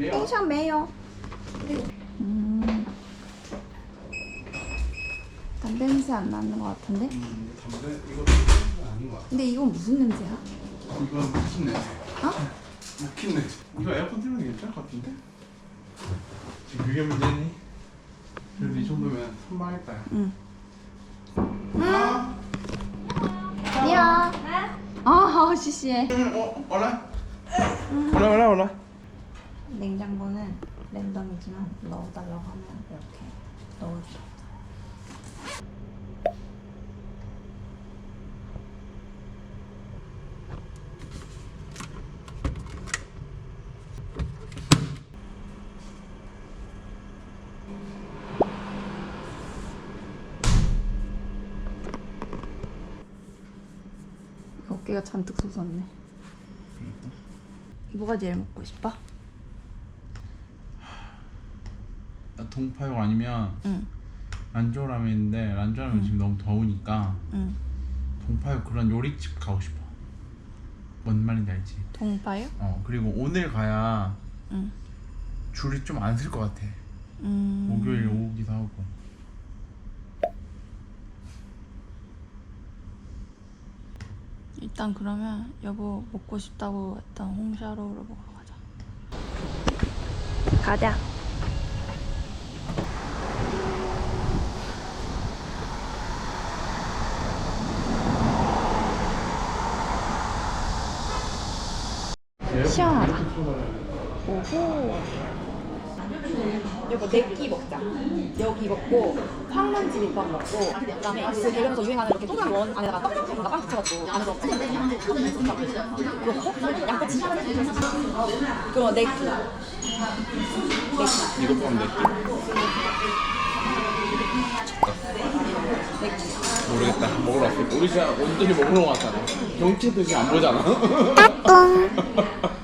응? 没有冰箱没有. 음. 담배 냄새 안 나는 것 같은데? 음, 담배 이거 담배 아닌 것 같아. 근데 이건 무슨 냄새야? 이건 묵힌 냄새. 어? 묵힌 냄새. 이거 에어컨 틀면 괜찮을 것 같은데? 지금 그게 문제니? 그래도 이 정도면 선방했다. 야. 응. 아, 你好. 아, 시시해. 어, 올라. 올라, 올라, 올라. 냉장고는 랜덤이지만 넣어달라고 하면 이렇게 넣어줘. 어깨가 잔뜩 솟았네. 뭐가 제일 먹고 싶어? 동파육 아니면 응, 란조라면인데 란조라면 지금 너무 더우니까 응. 동파육 그런 요리집 가고 싶어. 뭔 말인지 알지? 동파요? 어 그리고 오늘 가야 응. 줄이 좀 안 쓸 것 같아. 음. 목요일 오기도 하고. 일단 그러면 여보 먹고 싶다고 했던 홍샤로우를 먹으러 가자. 가자. 시원하다. 오호. 여보 내끼 먹자. 여기 먹고 황만지 비빔밥 먹고 그다음에 그 대련에서 유행하는 이렇게 동그란 원 안에다가 떡볶이가 빵 붙여갖고 안에서 찌개 그렇고 양꼬치 내끼 이거 포함. 내끼 모르겠다. 먹으러 왔어. 우리 진짜 온전히 먹으러 왔잖아. 경치도 지금 안 보잖아.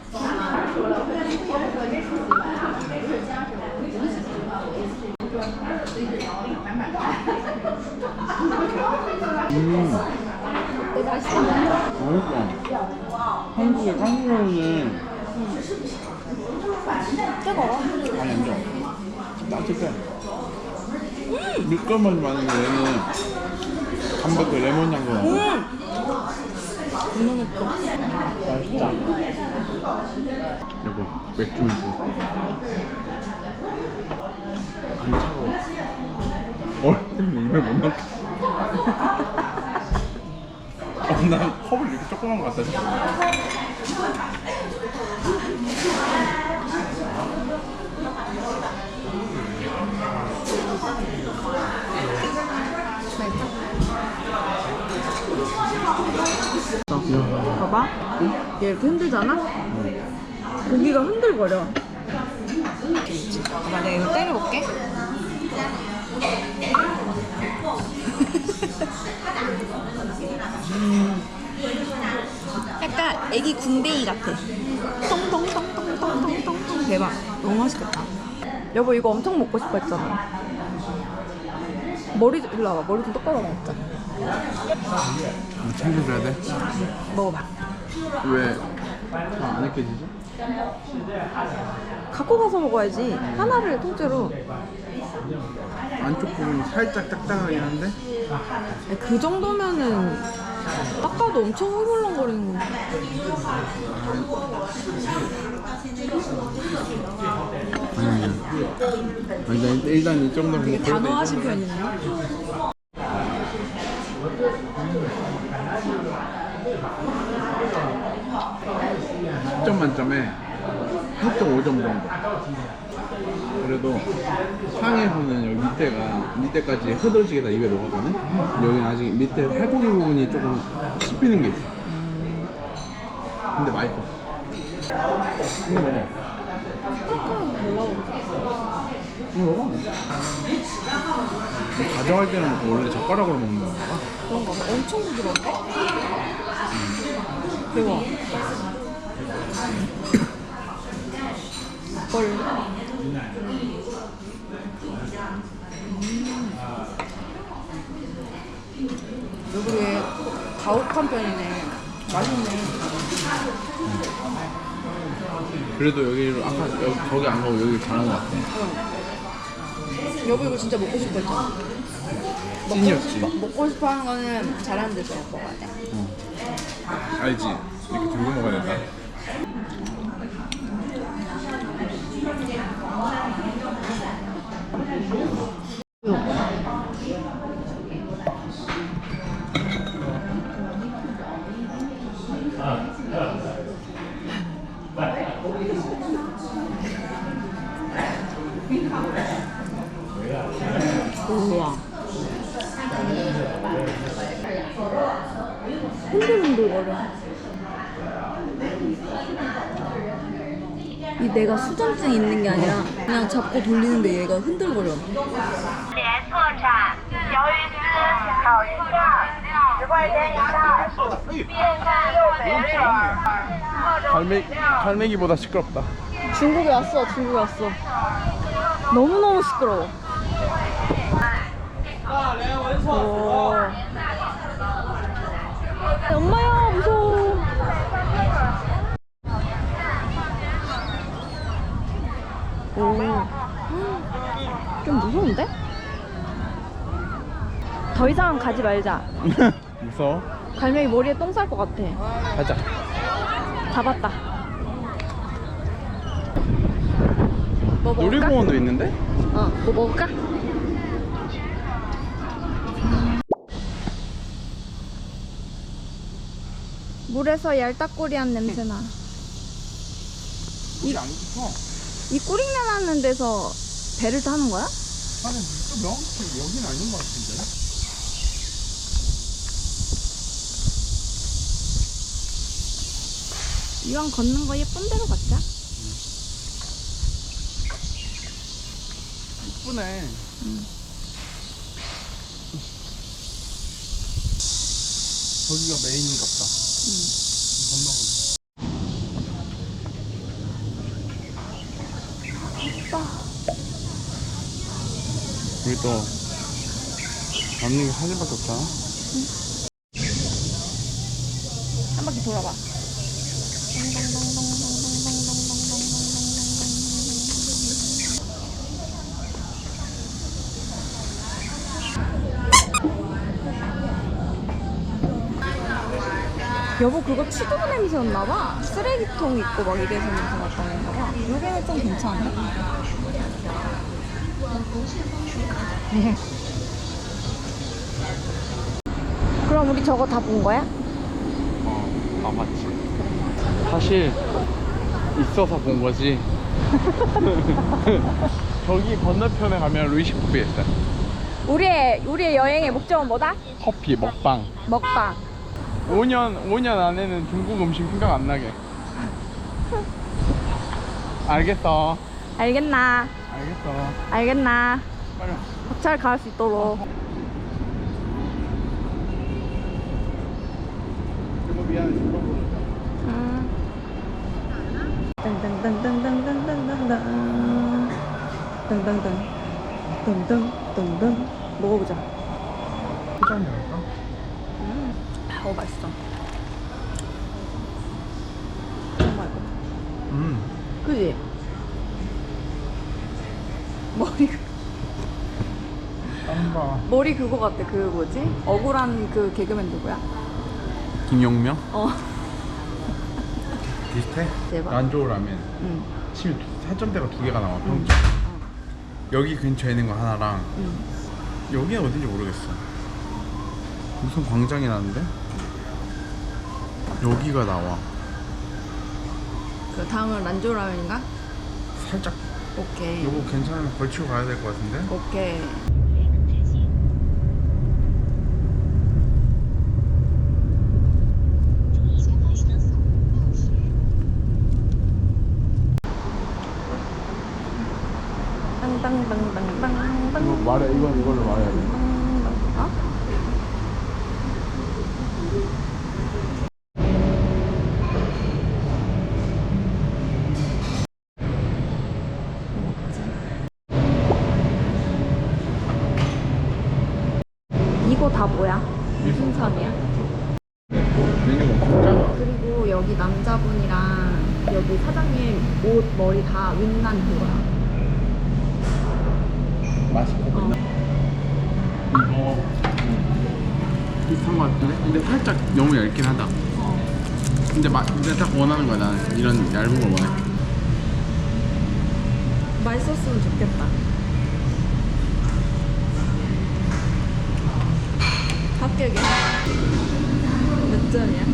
음. 한국의 탕수육은 뜨거워 아니 아니죠. 따뜻해. 밀가루 맛이 많은데 얘는 담백그 레몬 향도 나고. 음 너무 맛있다. 여보 맥주 있어. 안 차가워. 얼 때문에 입에 못. 어, 난 컵을 이렇게 조그만 거 같다. 진짜. 봐봐 얘 이렇게 흔들잖아 고기가 흔들거려 봐봐 내가 이거 때려볼게 약간 애기 군뱅이 같아. 통통통통통통통 대박. 너무 맛있겠다. 여보 이거 엄청 먹고 싶어 했잖아. 머리 좀 일로 와봐. 머리 좀 똑바로 먹자. 이거 챙겨줘야 돼. 먹어봐. 왜? 안 느껴지지? 갖고 가서 먹어야지. 하나를 통째로 안쪽 부분이 살짝 딱딱하긴 한데? 그 정도면은 닦아도 엄청 흐물렁거리는 거 아니 아니 아니 일단, 일단 이 정도는 단호하신 편이네 이- 10점 만점에 8.5점 정도 그래도 상에서는 여기 밑에가 밑에까지 흐드러지게 다 입에 녹았거든? 여기는 아직 밑에 살코기 부분이 조금 씹히는 게 있어. 근데 맛있어. 이거 먹어. 이거 먹어. 너 가져갈 때는 원래 젓가락으로 먹는 건가? 그런가 봐. 엄청 부드러운데? 대박. 헐 얼굴이 가혹한 편이네 맛있네 그래도 여기를 아까 여기, 저기 안 가고 여기 잘한 것 같아. 여보 이거 진짜 먹고 싶어 했잖아. 찐이었지. 먹고 싶어 하는 거는 잘하는 데서 먹어야 돼. 알지? 이렇게 들고 먹어야 된다. Mau kali ya, jangan. 내가 수전증 있는 게 아니라 그냥 잡고 돌리는데 얘가 흔들거려. 连特产鱿鱼丝、烤鱼片，十块钱一袋，边看又没水儿，各种 갈매, 갈매기보다 시끄럽다. 중국에 왔어, 중국에 왔어. 너무너무 시끄러워. 오. 엄마야, 무서워. 오. 좀 무서운데? 더 이상 가지 말자. 무서워? 갈매기 머리에 똥 쌀 것 같아. 가자. 잡았다. 뭐 먹을까? 놀이공원도 있는데? 어, 뭐 먹을까? 물에서 얄딱꼬리한 냄새나. 여기 안 깊어. 이 꼬링내 나는 데서 배를 타는 거야? 아니, 또 명확히 여기는 아닌 것 같은데? 이왕 걷는 거 예쁜 데로 갔자. 이쁘네. 저기가 메인인갑다. 건너가네. 우리 또 남는 게 사진밖에 없잖아. 한 바퀴 돌아봐. 여보 그거 치도구 냄새였나봐 쓰레기통 있고 막 이래서 냄새 났던 건가봐 여기는 좀 괜찮 네 그럼 우리 저거 다 본 거야? 어, 아 맞지. 사실 있어서 본 거지. 저기 건너편에 가면 루이시 커피 있어요. 우리의 우리의 여행의 목적은 뭐다? 커피 먹방. 먹방 5년 5년 안에는 중국 음식 생각 안 나게. 알겠어. 알겠나? 알겠어. 알겠나? 빨리. 잘갈수 있도록 이거 미안해. 음. 등등등등 먹어보자 포장이 할까? 음. 어 맛있어 정말 음. 그지? 머리 쌈바. 머리 그거 같아 그 뭐지? 억울한 그 개그맨 누구야? 김용명? 어 비슷해? 대박. 난조우 라면. 응. 치면 사점대가 두 개가 나와 평점. 여기 근처에 있는 거 하나랑 응. 여기는 어딘지 모르겠어. 무슨 광장이 나는데? 여기가 나와. 그 다음은 란조라면인가? 살짝 오케이 요거 괜찮으면 걸치고 가야 될 것 같은데? 오케이 이거 말해 이건 이걸로 말해야 돼. 어? 이거 다 뭐야? 무슨 선이야? 메뉴가 엄청 작아. 그리고 여기 남자분이랑 여기 사장님 머리 다 윗난 그거야. 맛있고 어. 이거 비슷한 거 같은데? 근데 살짝 너무 얇긴 하다 어. 근데 마, 근데 딱 원하는 거야 나는 이런 얇은 걸 원해 맛있었으면 좋겠다. 합격이야. 몇 점이야?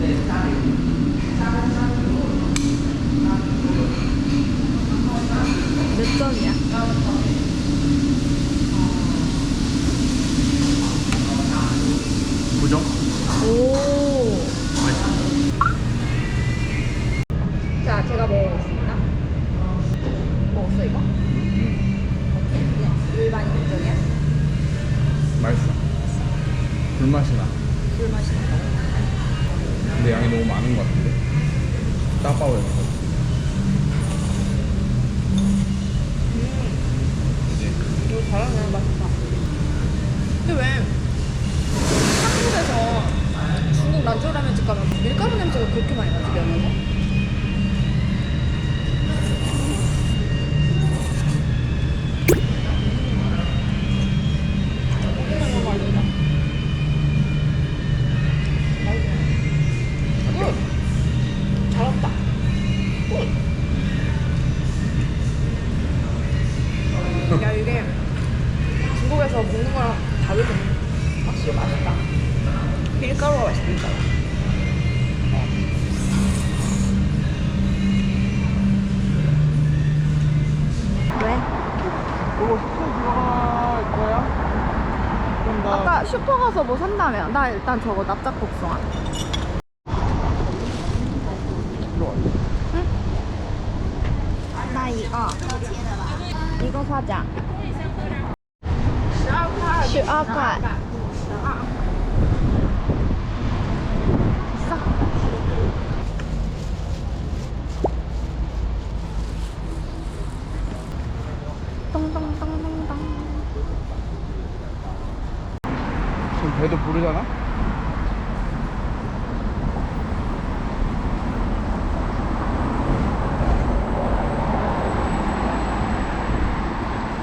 몇 점이야? 9점? 오. 맛있어 자, 제가 먹어보겠습니다. 먹었어, 이거? 그냥 일반 인정이야? 맛있어 불맛이 나 술맛이 난다. 근데 양이 너무 많은 거 같은데? 따빠워요 그지? 이거 잘하네, 맛있다. 근데 왜 한국에서 중국 난초라면 집 가면 밀가루 냄새가 그렇게 많이 나지, 면에서? 가서 뭐 산다며? 나 일단 저거 납작복숭아. 들어와 나 이거. 이거 사자.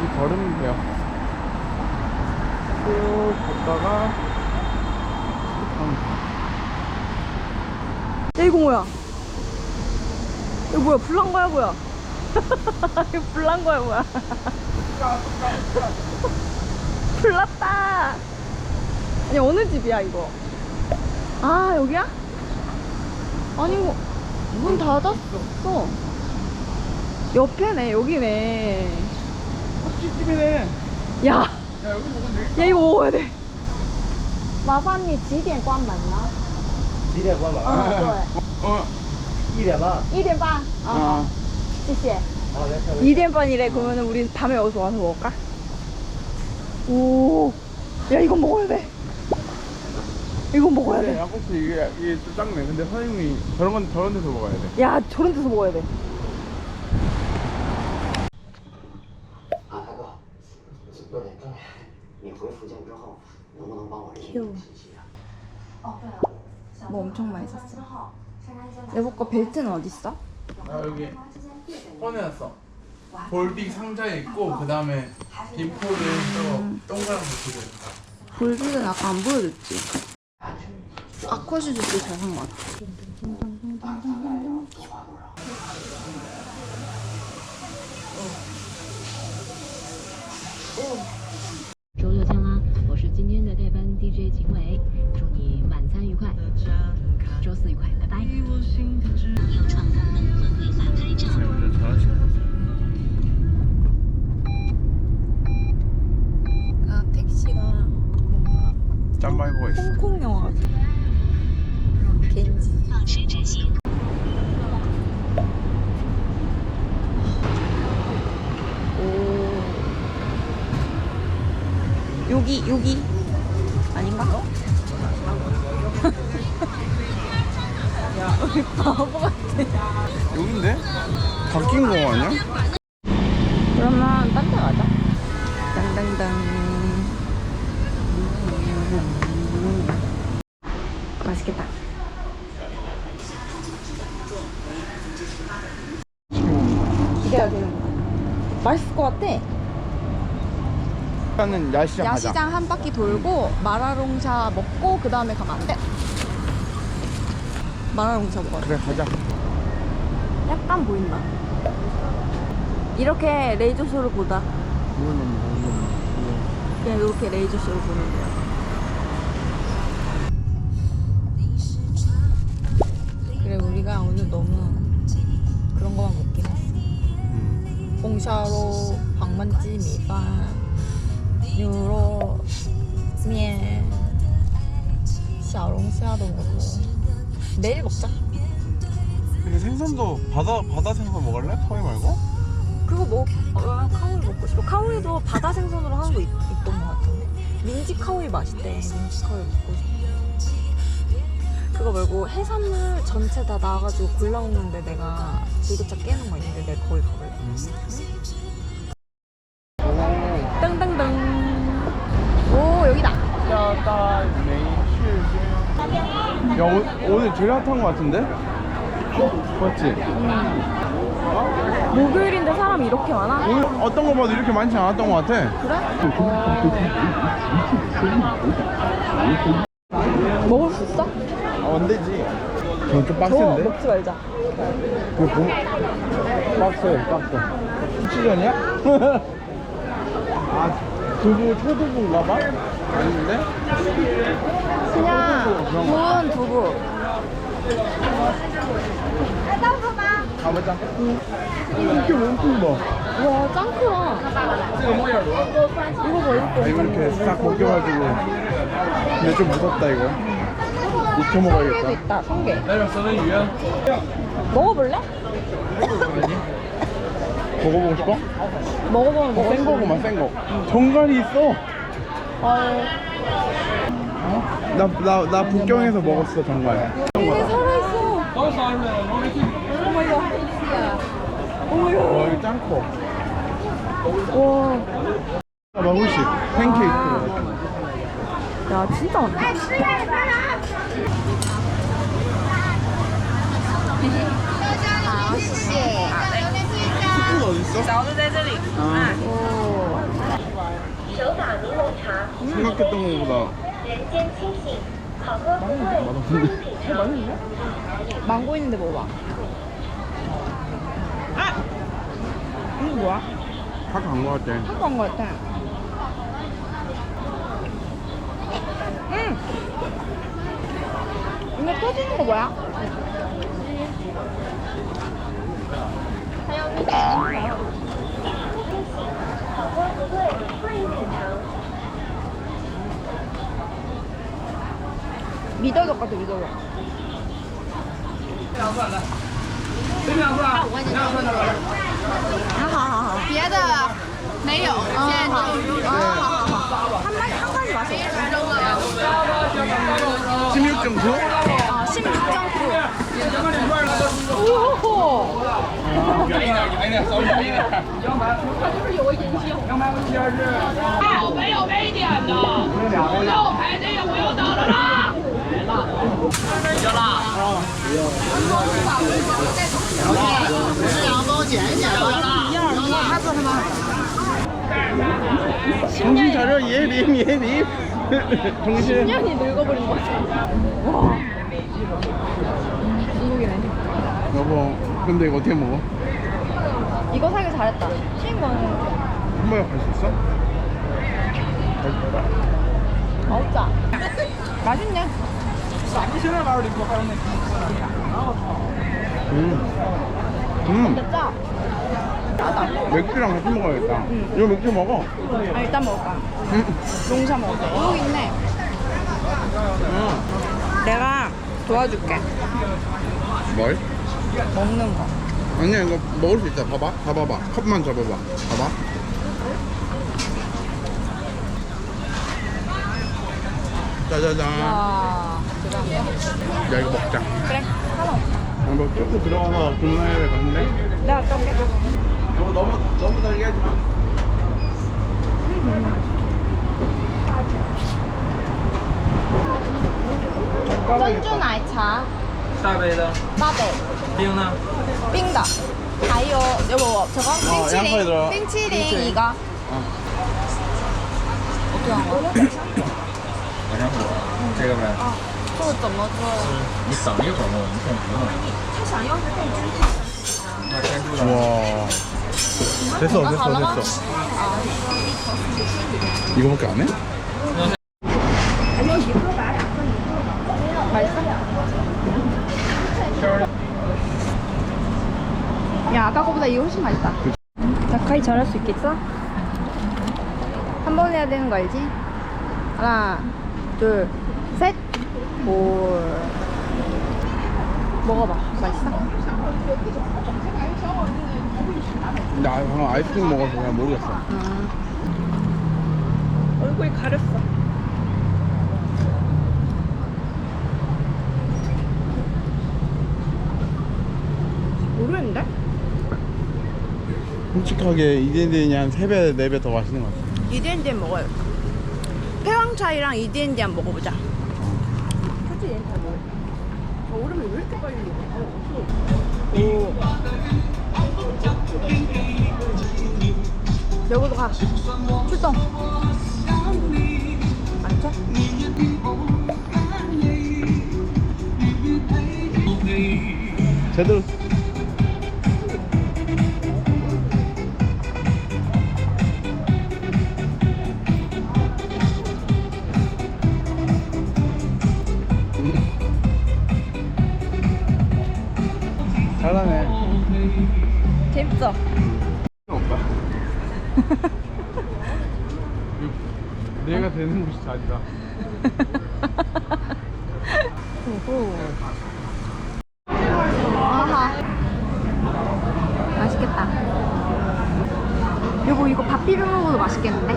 이 돼요 쭉 걷다가 쭉야 이거 뭐야? 이거 뭐야? 불난 거야 뭐야? 이거 불난 거야 뭐야? 불났다. 아니 어느 집이야 이거? 아 여기야? 아니 이거 문 닫았어. 옆에네 여기네. 찌집이네 야, 야 여기 먹으면 되겠다 야 이거 먹어야 돼. 麻烦你几点关门呢？几点关门？嗯，对， 어, 一点半。一点半。啊， 어. 谢谢。好的，下 2点반이래 그러면 우리 밤에 여기서 와서 먹을까? 오, 야 이거 먹어야 돼. 이거 먹어야 근데 돼. 양꼬치 이게 이게 좀 작네 근데 사장님이 저런 건 저런 데서 먹어야 돼 야 저런 데서 먹어야 돼. 귀여워. 뭐 엄청 많이 샀어. 여보 거 벨트는 어딨어? 아 여기 꺼내놨어. 볼빅 상자에 있고 그 다음에 빔포를 또 음. 동그란 거 주고. 볼빅은 아까 안 보여줬지? 아쿠아슈즈 잘한 것 같아. 오. 오. 여 일단은 야시장 가자. 야시장 한 바퀴 돌고 마라롱샤 먹고 그 다음에 가면 안 돼? 마라롱샤 먹어야 돼. 그래 가자. 약간 보인다. 이렇게 레이저 쇼를 보다. 그냥 이렇게 레이저 쇼를 보는 거야. 그래 우리가 오늘 너무 그런 거만 먹긴 했어. 홍샤로 방만지 미반, 뉴로 면, 小龙虾도 먹고. 내일 먹자. 근데 생선도 바다 바다 생선 먹을래? 카위 말고? 그거 뭐 어, 카오이 먹고 싶어. 카오이도 바다 생선으로 하는 거 있, 있던 것 같은데. 민지 카오이 맛있대. 민지 카오이 먹고 싶어. 그거 말고 해산물 전체 다 나와가지고 골라 먹는데 내가 불교차 깨는 거 있는데 내가 거기 가볼래. 땅 야 오, 오늘 제일 핫한 거 같은데? 맞지? 목요일인데 사람 이렇게 많아? 오늘 어떤 거 봐도 이렇게 많지 않았던 거 같아. 먹을 수 있어? 아, 안 되지. 그건 좀 더 빡센데? 먹지 말자. 그 봄, 빡세, 빡세. 수치전이야? 아, 두부, 초두부인가 봐? 아닌데? 그냥. 구운 두부. 가보자. 이렇게 엄청 봐. 와, 짱 크다. 이거 봐, 아, 이거 이렇게 싹 벗겨가지고. 근데 좀 무섭다, 이거. 익혀 이거 먹어야겠다. 있다, 성게. 먹어볼래? 먹어보고 싶어? 먹어보면 먹을 센수 거구만, 있는. 센 거. 정갈이 있어. 아, 나, 나, 나 북경에서 먹었어, 정갈. 이게 살아있어. 어머야. 어머야. 와, 이거 짱 커. 와. 아, 마구씨. 팬케이크. 야, 진짜 많다. 스푼 어딨어? 勺子在这里。 아, 오. 생각했던 것보다 맛없는데 망고 있는데 먹어봐. 아! 이거 뭐야? 확간거 같아 한국 온거 같아. 음! 이거 터지는 거 뭐야? 하얀 미더덕 같아, 미더덕. 好好好好。别的没有，现在就 아, 好好好。한 마리, 한 가지 맛이 없어. 扔了。 16.9? 아, 16.9. 오호! 정신 차려, 예림, 예림. 정신. 10년이 늙어버린 것 같아. 와. 중국이네. 여보, 근데 이거 어떻게 먹어? 이거 사길 잘했다. 쉬운 거는 한 번에 갈수 있어? 먹자. 맛있네. 음. 음. 진짜. 짜다. 맥주랑 같이 먹어야겠다. 이거 맥주 먹어. 아, 일단 먹을까? 음. 용샤 먹을까? 여기 있네. 음. 내가 도와줄게. 뭘? 먹는 거. 아니야, 이거 먹을 수 있다. 봐봐. 봐봐봐. 컵만 잡아봐. 봐봐. 짜자잔. 와. 대단하다. 야, 이거 먹자. 그래. 하나 먹자. 아, 너 쭉 들어가서 금나이를 갔는데? 내가 또 올게. 너무, 너무, 너무 달게 하지 마.珍珠奶茶大杯的，八杯，冰呢？冰的，还 还有有我저거 어, 양파에 들어. 冰淇淋 冰淇淋. 이거 어떻게 한 거야? 晚上火，这个呗。 这个怎么做？你等一会儿我们送不用。他想要是可以自己那天珠的。 와. 됐어, 됐어, 됐어. 이거밖에 안 해? 야 아까 거보다 이거 훨씬 맛있다 나카이 잘할 수 있겠어? 한 번 해야 되는 거 알지? 하나 둘 셋 볼. 먹어봐. 맛있어? 나 방금 아이스크림 먹어서 그냥 모르겠어. 얼굴이 가렸어. 모르겠는데? 솔직하게 이디엔디엔이 한 3배, 4배 더 맛있는 것 같아. 이디엔디엔 먹어요. 폐왕차이랑 이디엔디엔 먹어보자. 솔직히 얘는 잘 모르. 빨리 오. 여기도 가. 출동. 안 쳐? 제대로. 되는 곳이 자리다. 아하 맛있겠다 여보 이거 밥 비벼 먹어도 맛있겠는데?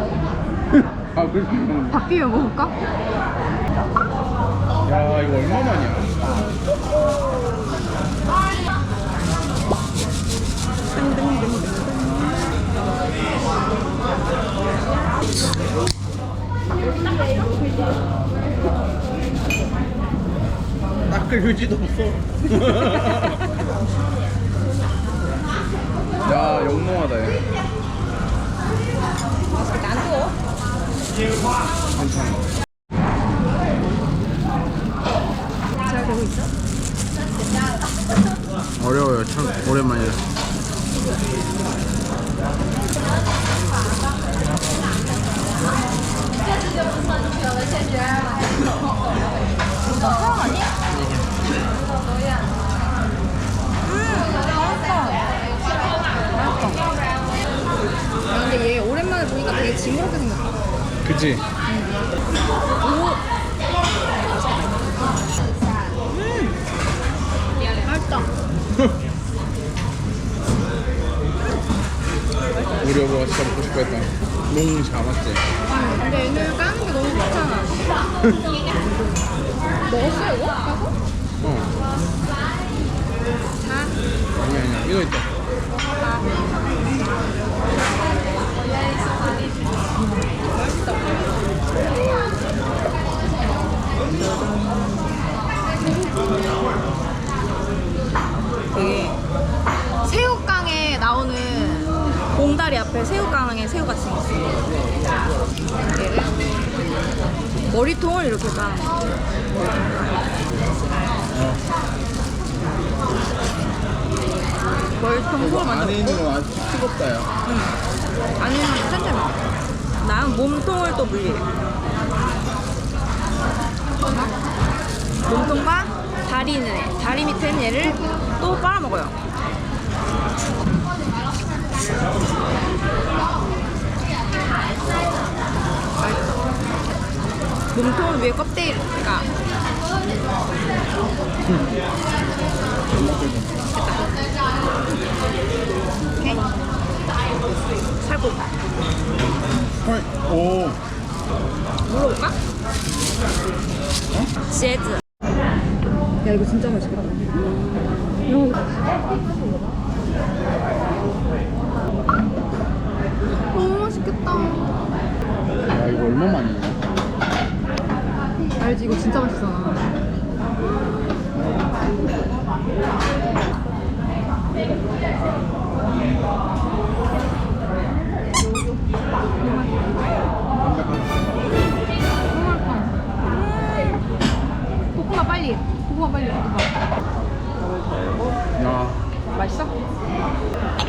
아, 그렇게. 밥 비벼 먹을까? 야, 이거 얼마만이야? 닦을 휴지도 없어. 야, 영롱하다, 얘. 괜찮아. 잘 되고 있어? 어려워요. 참 오랜만이라. 근데 얘 오랜만에 보니까 되게 징그럽게 생겼다 그치? 맛있다 우리 여보가 진짜 먹고 싶어 했다. 너무 잡았지? 근데 얘는 까는 게 너무 귀찮아 먹었어 이거? 까고? 어. 자 아니, 아니야. 이거 있다. 되게 새우깡에 나오는 봉다리 앞에 새우깡에 새우같이 생겼어. 얘를 머리통을 이렇게 소를 만들고 안에 있는 거 아주 뜨겁다, 야. 아니면 샌드만 나는 몸통을 또 분리해. 몸통과 다리 있는 애 다리 밑에 있는 얘를 또 빨아먹어요 맛있어 몸통 위에 껍데기가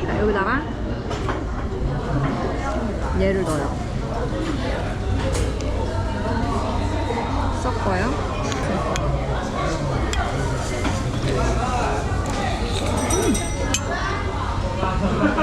자, 여기다가 얘를 넣어요. 섞어요. 음.